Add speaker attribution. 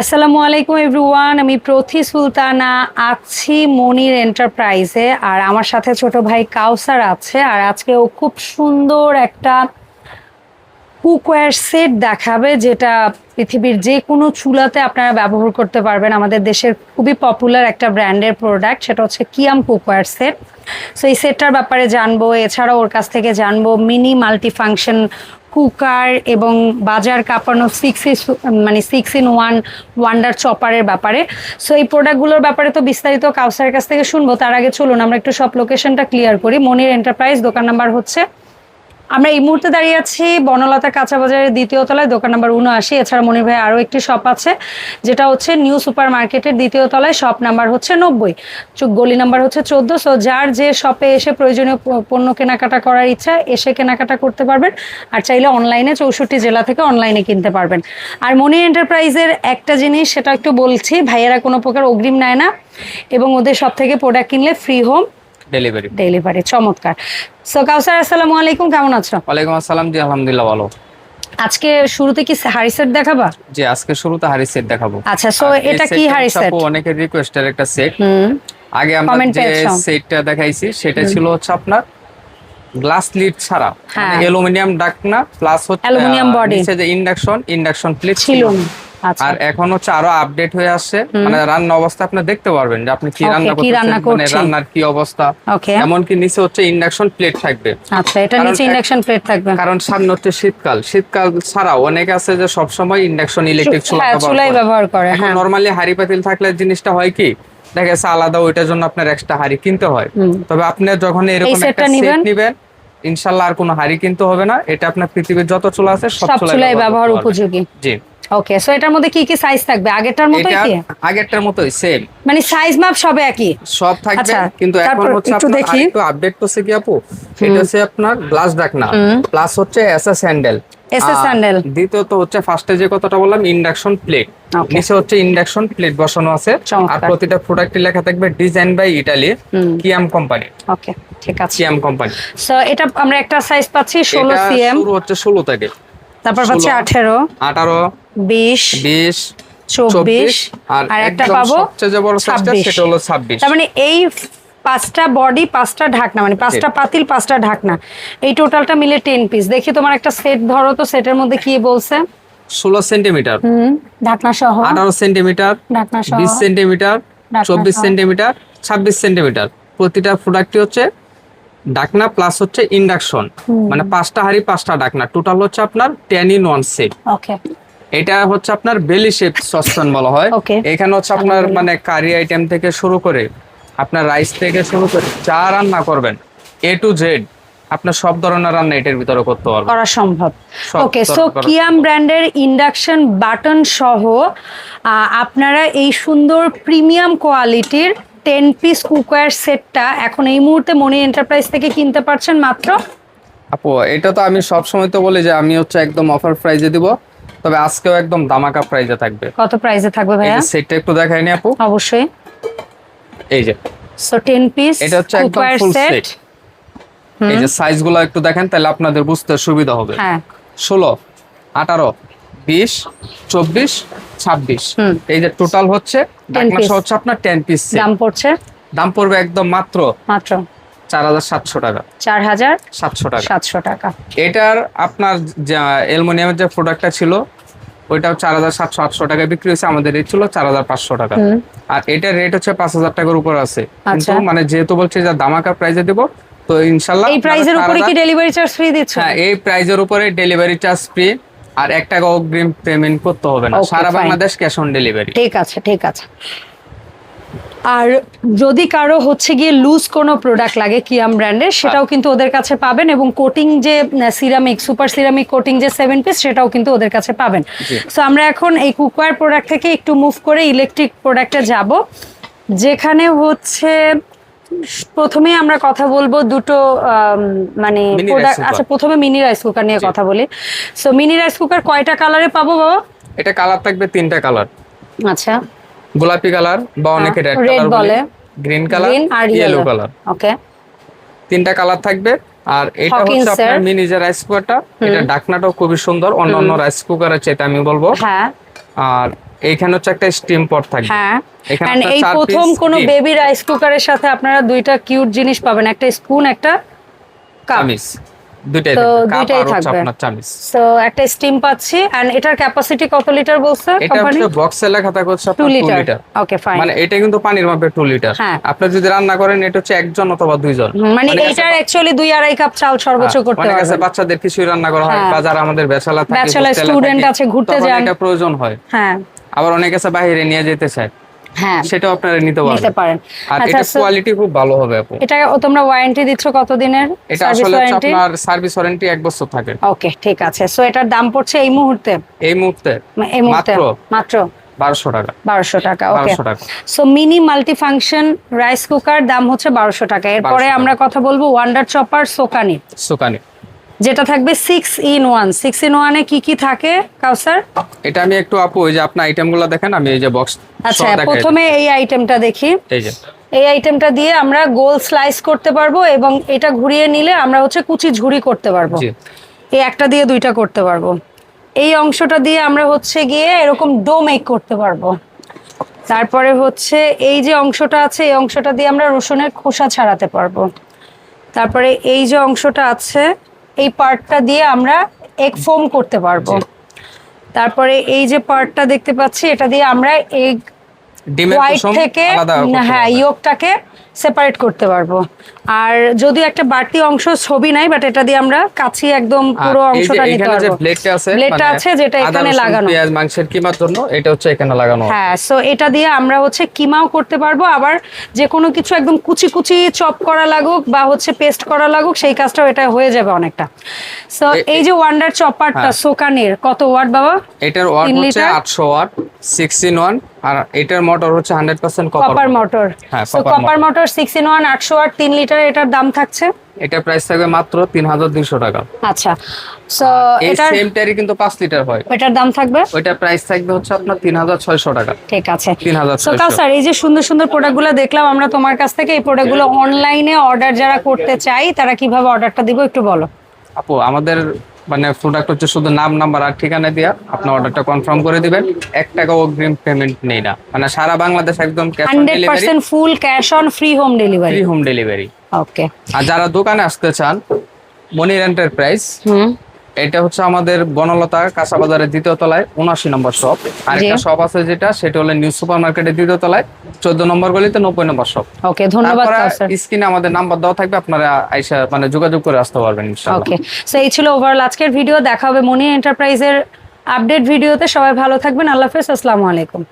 Speaker 1: আসসালামু আলাইকুম এভরিওয়ান, আমি প্রথি সুলতানা, আছি মনির এন্টারপ্রাইজে, আর আমার সাথে ছোট ভাই কাউসার আছে, আর আজকে ও খুব সুন্দর একটা কুকওয়্যার সেট দেখাবে, যেটা পৃথিবীর যে কোনো চুলাতে আপনারা ব্যবহার করতে পারবেন। আমাদের দেশের খুবই পপুলার একটা ব্র্যান্ডের প্রোডাক্ট সেটা হচ্ছে কিয়াম কুকওয়্যার সেট। সো এই সেটটার ব্যাপারে জানব, এছাড়াও ওর কাছ থেকে জানব মিনি মাল্টি ফাংশন কুকার এবং বাজার কাঁপানো সিক্স মানে সিক্স ইন ওয়ান ওয়ান্ডার চপারের ব্যাপারে। সো এই প্রোডাক্টগুলোর ব্যাপারে তো বিস্তারিত কাউসারের কাছ থেকে শুনব। তার আগে চলুন, আমরা একটু সব লোকেশনটা ক্লিয়ার করি। মনির এন্টারপ্রাইজ দোকান নাম্বার হচ্ছে আমরা এই মুহূর্তে দাঁড়িয়ে আছি বনলতা কাঁচা বাজারের দ্বিতীয় তলায়, দোকান নাম্বার উনআশি। এছাড়া মনির ভাই আরও একটি শপ আছে, যেটা হচ্ছে নিউ সুপার মার্কেটের দ্বিতীয় তলায় শপ নাম্বার হচ্ছে নব্বই। গলি নাম্বার হচ্ছে চোদ্দ। সো যার যে শপে এসে প্রয়োজনীয় পণ্য কেনাকাটা করার ইচ্ছা, এসে কেনাকাটা করতে পারবেন। আর চাইলে অনলাইনে চৌষট্টি জেলা থেকে অনলাইনে কিনতে পারবেন। আর মনি এন্টারপ্রাইজের একটা জিনিস, সেটা একটু বলছি, ভাইয়েরা কোনো প্রকার অগ্রিম নেয় না। এবং ওদের সব থেকে প্রোডাক্ট কিনলে ফ্রি হোম
Speaker 2: ডেলিভারি
Speaker 1: ডেলিভারি চমৎকার। সো কাউসার আসসালামু আলাইকুম কেমন আছো?
Speaker 2: ওয়ালাইকুম আসসালাম জি আলহামদুলিল্লাহ ভালো।
Speaker 1: আজকে শুরুতে কি হাড়ি সেট দেখাবা?
Speaker 2: জি আজকে শুরুতে হারি সেট দেখাবো।
Speaker 1: আচ্ছা সো এটা কি হাড়ি সেট
Speaker 2: অনেকের রিকোয়েস্টের একটা সেট
Speaker 1: হুম।
Speaker 2: আগে আমরা যে সেটটা দেখাইছি সেটা ছিল হচ্ছে আপনার গ্লাস লিড ছাড়া। অ্যালুমিনিয়াম ডাকনা প্লাস হচ্ছে
Speaker 1: body।
Speaker 2: নিচে যে ইন্ডাকশন ইন্ডাকশন প্লেট
Speaker 1: ছিল
Speaker 2: আর এখন হচ্ছে আরও আপডেট হয়ে আসছে। মানে রান্না অবস্থা আপনি দেখতে পারবেন যে আপনি কি রান্না
Speaker 1: কি রান্না
Speaker 2: করতেছেন মানে রান্নার কি অবস্থা। এমনকি নিচে হচ্ছে ইন্ডাকশন প্লেট থাকবে।
Speaker 1: আচ্ছা এটা নিচে ইন্ডাকশন প্লেট থাকবে।
Speaker 2: কারণ সামনে হচ্ছে শীতকাল। শীতকাল ছাড়াও অনেক আছে যে সবসময় ইন্ডাকশন ইলেকট্রিক চুলা
Speaker 1: ব্যবহার করে। হ্যাঁ।
Speaker 2: নরমালি হাড়ি পাতিল থাকলে জিনিসটা হয় কি? দেখা যাচ্ছে আলাদা ওইটার জন্য আপনার এক্সট্রা হাড়ি কিনতে হয়। তবে আপনি যখন এরকম একটা? সেট নিবেন? ইনশাল্লাহ আর কোনো হাড়ি কিনতে হবে না। এটা আপনার পৃথিবীর যত চুলা আছে সব
Speaker 1: সব
Speaker 2: চুলাই
Speaker 1: ব্যবহার উপযোগী।
Speaker 2: জি।
Speaker 1: ওকে সো এটার মধ্যে কি কি সাইজ থাকবে? আগেরটার মতোই কি?
Speaker 2: আগেরটার মতোই সেম
Speaker 1: মানে সাইজ মাপ সব একই?
Speaker 2: সব থাকবে
Speaker 1: আচ্ছা,
Speaker 2: কিন্তু এখন হচ্ছে
Speaker 1: একটু দেখি।
Speaker 2: আরেকটু আপডেট করছে কি আপু? এটা হচ্ছে আপনার গ্লাস ডাকনা। প্লাস হচ্ছে এসএস হ্যান্ডেল
Speaker 1: SS handle।
Speaker 2: দ্বিতীয়ত হচ্ছে ফার্স্টে যে কথাটা বললাম ইন্ডাকশন প্লেট. নিচে হচ্ছে ইন্ডাকশন প্লেট বসানো আছে। আর প্রতিটা প্রোডাক্টে লেখা থাকবে design by Italy Kiam company
Speaker 1: okay ঠিক আছে।
Speaker 2: কিয়াম কোম্পানি
Speaker 1: সো এটা আমরা একটা সাইজ পাচ্ছি ষোলো
Speaker 2: এটা
Speaker 1: সিএম
Speaker 2: শুরু হচ্ছে ষোলো থেকে।
Speaker 1: তারপর পাচ্ছি
Speaker 2: 16,
Speaker 1: আঠেরো।
Speaker 2: আঠারো
Speaker 1: বিশ
Speaker 2: বিশ
Speaker 1: চব্বিশ আর একটা পাবো
Speaker 2: সবচেয়ে বড় সাইজটা
Speaker 1: ছাব্বিশ।
Speaker 2: সেটা হলো ছাব্বিশ।
Speaker 1: তার মানে এই পাঁচটা বডি পাঁচটা ঢাকনা মানে পাঁচটা পাতিল পাঁচটা ঢাকনা এই টোটালটা মিলে টেন পিস দেখি তোমার একটা সেট ধরো তো সেটের মধ্যে কি বলছে?
Speaker 2: ষোলো সেন্টিমিটার
Speaker 1: ঢাকনা সহ।
Speaker 2: আঠারো সেন্টিমিটার
Speaker 1: ঢাকনা সহ।
Speaker 2: বিশ সেন্টিমিটার চব্বিশ সেন্টিমিটার ছাব্বিশ সেন্টিমিটার প্রতিটা প্রোডাক্টই হচ্ছে ডাকনা প্লাস হচ্ছে ইন্ডাকশন মানে পাঁচটা হাড়ি পাঁচটা ডাকনা টোটাল হচ্ছে আপনার ten in one set
Speaker 1: okay
Speaker 2: এটা হচ্ছে আপনার বেলি শেপ সসপ্যান বলা হয়। এখানে হচ্ছে আপনার মানে কারি আইটেম থেকে শুরু করে আপনার রাইস থেকে শুরু করে যা রান্না করবেন এ টু জেড আপনার সব ধরনের রান্না এটার ভিতরে করতে পারবেন।
Speaker 1: করা সম্ভব। ওকে সো কিয়াম ব্র্যান্ডের ইন্ডাকশন বাটন সহ আপনারা এই সুন্দর প্রিমিয়াম কোয়ালিটির টেন পিস কুকওয়্যার সেটটা এখন এই মুহূর্তে মনি এন্টারপ্রাইজ থেকে কিনতে পারছেন মাত্র।
Speaker 2: আপু এটা তো আমি সবসময় তো বলি যে আমি হচ্ছে একদম অফার প্রাইজে দিব। তবে আজকেও একদম দামাকা প্রাইজে থাকবে।
Speaker 1: কত প্রাইসে থাকবে
Speaker 2: এই
Speaker 1: ভাইয়া?
Speaker 2: সেটটা একটু দেখাইনি আপু।
Speaker 1: অবশ্যই।
Speaker 2: এই যে।
Speaker 1: সো টেন পিস
Speaker 2: এটা হচ্ছে একদম ফুল
Speaker 1: সেট
Speaker 2: এই যে সাইজগুলো একটু দেখেন তাহলে আপনাদের বুঝতে সুবিধা হবে।
Speaker 1: হ্যাঁ।
Speaker 2: ষোলো আঠারো বিশ চব্বিশ ছাব্বিশ। এই যে টোটাল হচ্ছে হচ্ছে আপনার টেন পিস
Speaker 1: দাম পড়ছে?
Speaker 2: দাম পড়বে একদম মাত্র
Speaker 1: মাত্র।
Speaker 2: চার হাজার সাতশো টাকা।
Speaker 1: চার হাজার
Speaker 2: সাতশো টাকা।
Speaker 1: সাতশো টাকা।
Speaker 2: এটার আপনার অ্যালুমিনিয়ামের যে প্রোডাক্টটা ছিল ওইটাও চার হাজার সাতশো আটশো বিক্রি হয়েছে। আমাদের রেট ছিল চার হাজার পাঁচশো টাকা। আর এটার রেট হচ্ছে পাঁচ হাজার টাকার উপর আছে। কিন্তু
Speaker 1: আচ্ছা।
Speaker 2: মানে যেহেতু বলছে যে দামাকা প্রাইজে দেবো তো ইনশাল্লাহ
Speaker 1: এই প্রাইজের উপরে কি ডেলিভারি চার্জ ফ্রি দিচ্ছ?
Speaker 2: হ্যাঁ এই প্রাইজের উপরে ডেলিভারি চার্জ ফ্রি আর এক টাকা অগ্রিম পেমেন্ট করতে হবে না। সারা. বাংলাদেশ ক্যাশ অন ডেলিভারি
Speaker 1: ঠিক আছে ঠিক আছে। আর যদি কারও হচ্ছে গিয়ে লুজ কোনো প্রোডাক্ট লাগে কিয়াম ব্র্যান্ডের সেটাও কিন্তু ওদের কাছে পাবেন এবং কোটিং যে সিরামিক সুপার সিরামিক কোটিং যে সেভেন পিস সেটাও কিন্তু ওদের কাছে পাবেন। সো আমরা এখন এই কুকওয়্যার প্রোডাক্ট থেকে একটু মুভ করে ইলেকট্রিক প্রোডাক্টে যাব যেখানে হচ্ছে প্রথমে আমরা কথা বলব দুটো মানে প্রোডাক্ট আচ্ছা প্রথমে মিনি রাইস কুকার নিয়ে কথা বলি। সো মিনি রাইস কুকার কয়টা কালারে পাবো বাবা?
Speaker 2: এটা কালার থাকবে তিনটা কালার
Speaker 1: আচ্ছা।
Speaker 2: গোলাপি কালার বা অনেকে রেড কালার
Speaker 1: বলে।
Speaker 2: গ্রিন কালার
Speaker 1: আর
Speaker 2: ইয়েলো কালার।
Speaker 1: ওকে
Speaker 2: তিনটা কালার থাকবে। আর এটা হচ্ছে আপনার মিনি যে রাইস কুকারটা এটা ডাকনাটাও খুবই সুন্দর। অন্যান্য রাইস কুকারের চাইতে আমি বলব।
Speaker 1: হ্যাঁ।
Speaker 2: আর এইখানে হচ্ছে একটা স্টিম পট থাকবে।
Speaker 1: হ্যাঁ।
Speaker 2: এখানে
Speaker 1: এই প্রথম কোনো বেবি রাইস কুকারের সাথে আপনারা দুইটা কিউট জিনিস পাবেন। একটা স্পুন একটা কাপ তো
Speaker 2: থাকবে।
Speaker 1: সো একটা স্টিম পাচ্ছি এন্ড এটার ক্যাপাসিটি কত লিটার বলছে কোম্পানি
Speaker 2: হচ্ছে বক্সে লেখা থাকে হচ্ছে
Speaker 1: 2 লিটার
Speaker 2: লিটার
Speaker 1: ওকে ফাইন
Speaker 2: মানে এটা কিন্তু পানির মাপে 2 লিটার
Speaker 1: হ্যাঁ।
Speaker 2: আপনি যদি রান্না করেন এটা হচ্ছে একজন অথবা দুইজন।
Speaker 1: মানে অ্যাকচুয়ালি দুই আড়াই কাপ চাল সর্বোচ্চ
Speaker 2: হ্যাঁ,
Speaker 1: করতে
Speaker 2: অনেক আছে বাচ্চাদের কিছুই রান্না করা হয়
Speaker 1: হ্যাঁ।
Speaker 2: বা যারা আমাদের থাকে
Speaker 1: student
Speaker 2: থাকে,
Speaker 1: আছে, ঘুরতে
Speaker 2: তখন
Speaker 1: যান।
Speaker 2: এটা প্রয়োজন হয়।
Speaker 1: হ্যাঁ।
Speaker 2: আবার অনেক আছে বাইরে নিয়ে যেতে চায়।
Speaker 1: হ্যাঁ।
Speaker 2: আপনারা নিতে
Speaker 1: নিতে পারেন।
Speaker 2: আর
Speaker 1: আচ্ছা
Speaker 2: এটা কোয়ালিটি খুব ভালো হবে আপু।
Speaker 1: এটা তোমরা ওয়ারেন্টি দিচ্ছ কতদিনের?
Speaker 2: এটা আসলে আপনার সার্ভিস ওয়ারেন্টি এক বছর থাকে।
Speaker 1: ওকে ঠিক আছে। সো এটার দাম পড়ছে এই মুহূর্তে?
Speaker 2: এই মুহূর্তে।
Speaker 1: এই মুহূর্তে।
Speaker 2: মাত্র?
Speaker 1: মাত্র?
Speaker 2: বারোশো টাকা।
Speaker 1: বারোশো টাকা okay so mini multi function rice cooker দাম হচ্ছে বারোশো টাকা। এরপরে আমরা কথা বলব ওয়ান্ডার চপার সোকানি
Speaker 2: সুকানি
Speaker 1: যেটা থাকবে six in one six in ওয়ানে কি কি থাকে কাউসার?
Speaker 2: এটা আমি একটু আপু ওই যে আপনার আইটেমগুলো দেখেন আমি এই যে বক্স
Speaker 1: আচ্ছা প্রথমে এই আইটেমটা দেখি।
Speaker 2: এই যে।
Speaker 1: এই আইটেমটা দিয়ে আমরা গোল স্লাইস করতে পারব এবং এটা ঘুরিয়ে নিলে আমরা হচ্ছে কুচি ঝুরি করতে পারব।
Speaker 2: জি।
Speaker 1: এই একটা দিয়ে দুইটা করতে পারব। এই অংশটা দিয়ে আমরা হচ্ছে গিয়ে এরকম ডো মেক করতে পারব। তারপরে হচ্ছে এই যে অংশটা আছে এই অংশটা দিয়ে আমরা রসুনের খোসা ছাড়াতে পারব। তারপরে এই যে অংশটা আছে এই পার্টটা দিয়ে আমরা এগ ফোম করতে পারব তারপরে এই যে পার্টটা দেখতে পাচ্ছি এটা দিয়ে আমরা এগ হোয়াইট থেকে হ্যাঁ। ইয়োগটাকে সেপারেট করতে পারব। আর যদিও একটা বাড়তি অংশ ছবি নাই বাট এটা দিয়ে আমরা কাছি একদম পুরো অংশটা নিতে পারব
Speaker 2: এখানে যে ব্লেডটা আছে
Speaker 1: ব্লেডটা
Speaker 2: মানে
Speaker 1: আছে যেটা এখানে লাগানো।
Speaker 2: পেঁয়াজ মাংসের কিমার জন্য এটা হচ্ছে এখানে লাগানো।
Speaker 1: হ্যাঁ সো এটা দিয়ে আমরা হচ্ছে কিমাও করতে পারব। আবার যে কোনো কিছু একদম কুচি কুচি চপ করা লাগুক বা হচ্ছে পেস্ট করা লাগুক সেই কাজটাও এটা হয়ে যাবে অনেকটা। সো এই যে ওয়ান্ডার চপারটা। সোকানের কত ওয়াট বাবা?
Speaker 2: এটার ওয়াট হচ্ছে
Speaker 1: লিটার?
Speaker 2: আটশো ওয়াট সিক্স ইন ওয়ান আর এটার মোটর হচ্ছে hundred percent
Speaker 1: copper
Speaker 2: copper
Speaker 1: motor
Speaker 2: হ্যাঁ,
Speaker 1: copper motor six in one আটশো ওয়াট তিন লিটার এটার দাম থাকছে?
Speaker 2: এটা প্রাইস থাকবে মাত্র তিন হাজার দুইশো টাকা।
Speaker 1: আচ্ছা। সো এটার
Speaker 2: সেমটারই কিন্তু পাঁচ লিটার হয়।
Speaker 1: এটার দাম থাকবে?
Speaker 2: ওইটার প্রাইস থাকবে হচ্ছে আপনার তিন হাজার ছয়শো টাকা।
Speaker 1: ঠিক আছে।
Speaker 2: তিন হাজার
Speaker 1: সো স্যার এই যে সুন্দর সুন্দর প্রোডাক্টগুলো দেখলাম আমরা তোমার কাছ থেকে এই প্রোডাক্টগুলো অনলাইনে অর্ডার যারা করতে চাই তারা কীভাবে অর্ডারটা দিব একটু বলো?
Speaker 2: আপু আমাদের মানে প্রোডাক্ট হচ্ছে শুধু নাম নাম্বার আর ঠিকানা দিয়া আপনি অর্ডারটা কনফার্ম করে দিবেন। এক টাকা অগ্রিম পেমেন্ট নেই না। মানে সারা বাংলাদেশ একদম cash on delivery
Speaker 1: 100% full cash on free home delivery
Speaker 2: free home delivery
Speaker 1: okay
Speaker 2: আর যারা দোকানে আসতে চান মনির এন্টারপ্রাইজ
Speaker 1: হুম।
Speaker 2: এটা হচ্ছে আমাদের বনলতা কাঁচা বাজারের দ্বিতীয় তলায় উনআশি নম্বর শপ। আর একটা শপ আছে যেটা সেটা হলো নিউ সুপার মার্কেটের দ্বিতীয় তলায় চোদ্দ নম্বর গলিতে নব্বই নম্বর শপ।
Speaker 1: ওকে ধন্যবাদ
Speaker 2: স্ক্রিনে আমাদের নাম্বার দেওয়া থাকবে আপনারা আইসা মানে যোগাযোগ করে আসতে পারবেন
Speaker 1: ওকে সো এই ছিল ওভারঅল আজকের ভিডিও দেখা হবে মনি এন্টারপ্রাইজের আপডেট ভিডিওতে সবাই ভালো থাকবেন আল্লাহ হাফেজ আসসালামু আলাইকুম।